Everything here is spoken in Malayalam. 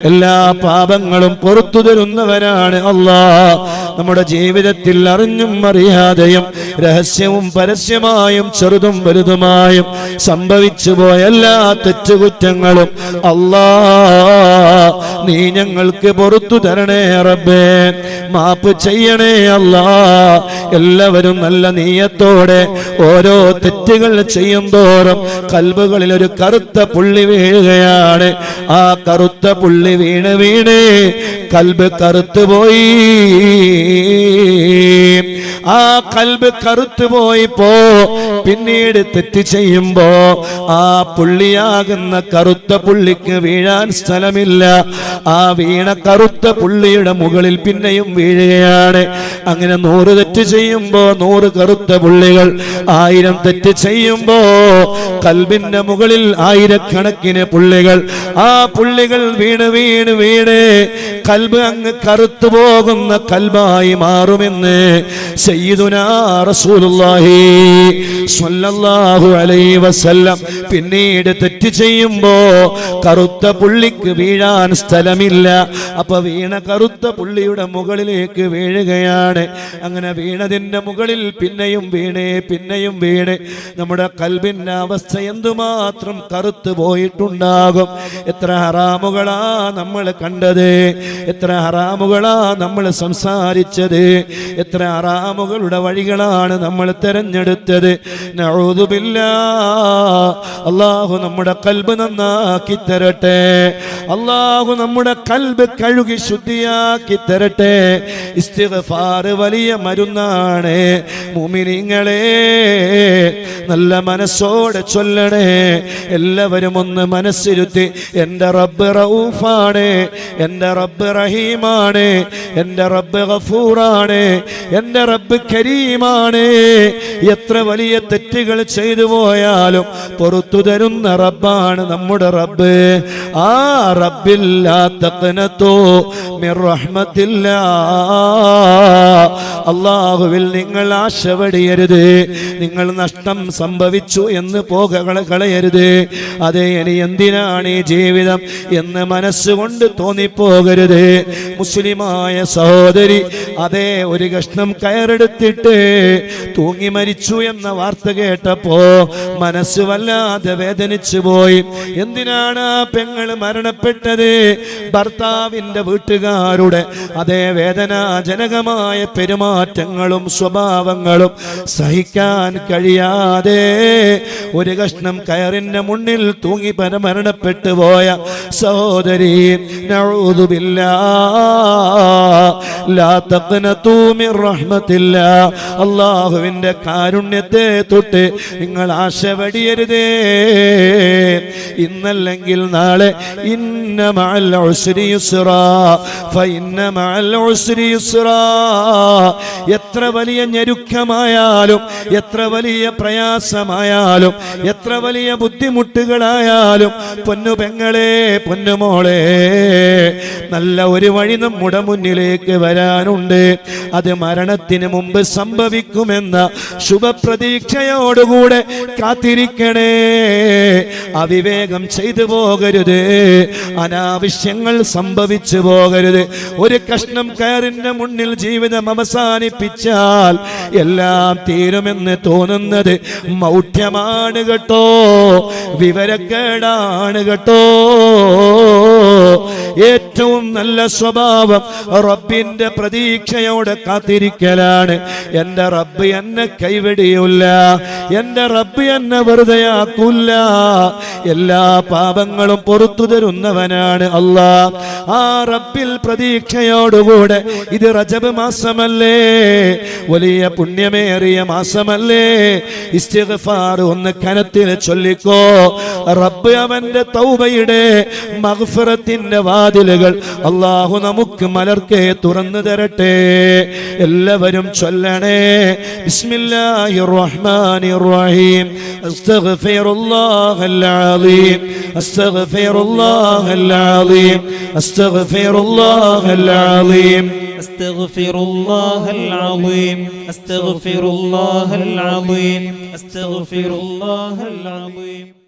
എല്ലാ പാപങ്ങളും പുറത്തു തരുന്നവരാണ് അല്ലാ നമ്മുടെ ജീവിതത്തിൽ അറിഞ്ഞും അറിയാതെയും രഹസ്യവും പരസ്യമായും ചെറുതും വലുതുമായും സംഭവിച്ചു പോയ എല്ലാ തെറ്റുകുറ്റങ്ങളും അല്ലാ നീ ഞങ്ങൾക്ക് പുറത്തു തരണേ റബ്ബേ. മാപ്പ് ചെയ്യണേ അല്ലാ. എല്ലാവരും നല്ല നീയത്തോടെ ഓരോ തെറ്റുകൾ ചെയ്യും തോറും കൽബുകളിൽ ഒരു കറുത്ത പുള്ളി വീഴുകയാണ്. ആ കറുത്ത പുള്ളി വീണ് വീണ് കൽബ് കറുത്തുപോയി ആ കൽബ് കറുത്തു പോയിപ്പോ പിന്നീട് തെറ്റ് ചെയ്യുമ്പോ ആ പുള്ളിയാകുന്ന കറുത്ത പുള്ളിക്ക് വീഴാൻ സ്ഥലമില്ല. ആ വീണ കറുത്ത പുള്ളിയുടെ മുകളിൽ പിന്നെയും വീഴുകയാണ്. അങ്ങനെ നൂറ് തെറ്റ് ചെയ്യുമ്പോ നൂറ് കറുത്ത പുള്ളികൾ ആയിരം തെറ്റ് ചെയ്യുമ്പോ കൽബിന്റെ മുകളിൽ ആയിരക്കണക്കിന് പുള്ളികൾ. ആ പുള്ളികൾ വീണ് വീണ് വീണ് കൽബ് അങ്ങ് കറുത്തു പോകുന്ന കൽബായി മാറുമെന്ന് പിന്നീട് തെറ്റ് ചെയ്യുമ്പോ കറുത്ത പുള്ളിക്ക് വീഴാൻ സ്ഥലമില്ല. അപ്പൊ വീണ കറുത്ത പുള്ളിയുടെ മുകളിലേക്ക് വീഴുകയാണ്. അങ്ങനെ വീണതിന്റെ മുകളിൽ പിന്നെയും വീണേ പിന്നെയും വീണ്. നമ്മുടെ കൽബിന്റെ അവസ്ഥ എന്തുമാത്രം കറുത്തു പോയിട്ടുണ്ടാകും? എത്ര ഹറാമുകളാ നമ്മൾ കണ്ടത്? എത്ര ഹറാമുകളാ നമ്മൾ സംസാരിച്ചത്? എത്ര ഹറാമുകളുടെ വഴികളാണ് നമ്മൾ തെരഞ്ഞെടുത്തത്? അള്ളാഹു നമ്മുടെ കൽബ് നന്നാക്കി തരട്ടെ. അള്ളാഹു നമ്മുടെ കൽബ് കഴുകി ശുദ്ധിയാക്കി തരട്ടെ. ഇസ്തിഗ്ഫാർ വലിയ മരുന്നാണ്. മുമിനിങ്ങളെ നല്ല മനസ്സോടെ ചൊല്ലണേ. എല്ലാവരും ഒന്ന് മനസ്സിരുത്തി. എന്റെ റബ്ബ് റൌഫാണ് എന്റെ റബ്ബ് റഹീമാണ്. എന്റെ റബ്ബ് ഗഫൂറാണ്. എന്റെ റബ്ബ് കരീമാണ്. എത്ര വലിയ തെറ്റുകൾ ചെയ്തു പോയാലും പുറത്തു തരുന്ന റബ്ബാണ് നമ്മുടെ റബ്ബ്. ആ റബ്ബില്ലാത്തോ മിർ റഹ്മത്തില്ല. അള്ളാഹുവിൽ നിങ്ങൾ ആശവടിയരുത്. നിങ്ങൾ നഷ്ടം സംഭവിച്ചു എന്ന് പോക കളയരുത്. അതെ ഇനി എന്തിനാണ് ഈ ജീവിതം എന്ന് മനസ്സുകൊണ്ട് തോന്നിപ്പോകരുത്. മുസ്ലിമായ സഹോദരി അതെ ഒരു കഷ്ണം കയറെടുത്തിട്ട് തൂങ്ങി മരിച്ചു എന്ന വാർത്ത കേട്ടപ്പോ മനസ്സ് വല്ലാതെ വേദനിച്ചു പോയി. എന്തിനാണ് ആ പെങ്ങൾ മരണപ്പെട്ടത്? ഭർത്താവിന്റെ വീട്ടുകാരുടെ അതേ വേദനാജനകമായ പെരുമാറ്റങ്ങളും സ്വഭാവങ്ങളും സഹിക്കാൻ കഴിയാതെ ഒരു കഷ്ണം കയറിന്റെ മുന്നിൽ തൂങ്ങി പരമരണപ്പെട്ടു പോയ സഹോദരി അള്ളാഹുവിന്റെ കാരുണ്യത്തെ തൊട്ട് നിങ്ങൾ ആശവടിയരുതേ. ഇന്നല്ലെങ്കിൽ നാളെ ഇന്ന മഅൽ എത്ര വലിയ ഞെരുക്കമായാലും എത്ര വലിയ പ്രയാസമായാലും എത്ര വലിയ ബുദ്ധിമുട്ടുകളായാലും പൊന്നു പെങ്ങളെ പൊന്നുമോളെ നല്ല ഒരു വഴി നമ്മുടെ മുന്നിലേക്ക് വരാനുണ്ട്. അത് മരണത്തിന് മുമ്പ് സംഭവിക്കുമെന്ന ശുഭപ്രതീക്ഷയോടുകൂടെ കാത്തിരിക്കണേ. അവിവേകം ചെയ്തു പോകരുത്. അനാവശ്യങ്ങൾ സംഭവിച്ചു പോകരുത്. ഒരു കഷ്ണം കയറിന്റെ മുന്നിൽ ജീവിതം അവസാനിപ്പിച്ചാൽ എല്ലാം തീരുമെന്ന് തോന്നുന്നത് മൗഢ്യമാണ് കേട്ടോ. വിവരക്കേടാണ് കേട്ടോ. ഏറ്റവും നല്ല സ്വഭാവം റബ്ബിന്റെ പ്രതീക്ഷയോടെ കാത്തിരിക്കലാണ്. എന്റെ റബ്ബ് എന്നെ കൈവെടിയില്ല. എന്റെ റബ്ബ് എന്നെ വെറുതെ എല്ലാ പാപങ്ങളും പുറത്തു തരുന്നവനാണ് അള്ളാ ആ റബ്ബിൽ പ്രതീക്ഷയോടുകൂടെ ഇത് റജബ് മാസമല്ലേ? വലിയ പുണ്യമേറിയ മാസമല്ലേ? ഇസ്തിഗ്ഫാർ ഒന്ന് കനത്തിൽ ചൊല്ലിക്കോ. റബ്ബ് അവന്റെ തൗബയുടെ മഗ്ഫിറത്തിന്റെ വാതിലുകൾ അള്ളാഹു നമുക്ക് മലർക്കെ തുറന്നു തരട്ടെ എല്ലാവരും ചൊല്ലണേ ബിസ്മില്ലാഹിർ റഹ്മാനിർ റഹീം അസ്തഗ്ഫിറുല്ലാഹൽ അലീം അസ്തഗ്ഫിറുല്ലാഹൽ അലീം അസ്തഗ്ഫിറുല്ലാഹൽ അലീം أستغفر الله العظيم أستغفر الله العظيم أستغفر الله العظيم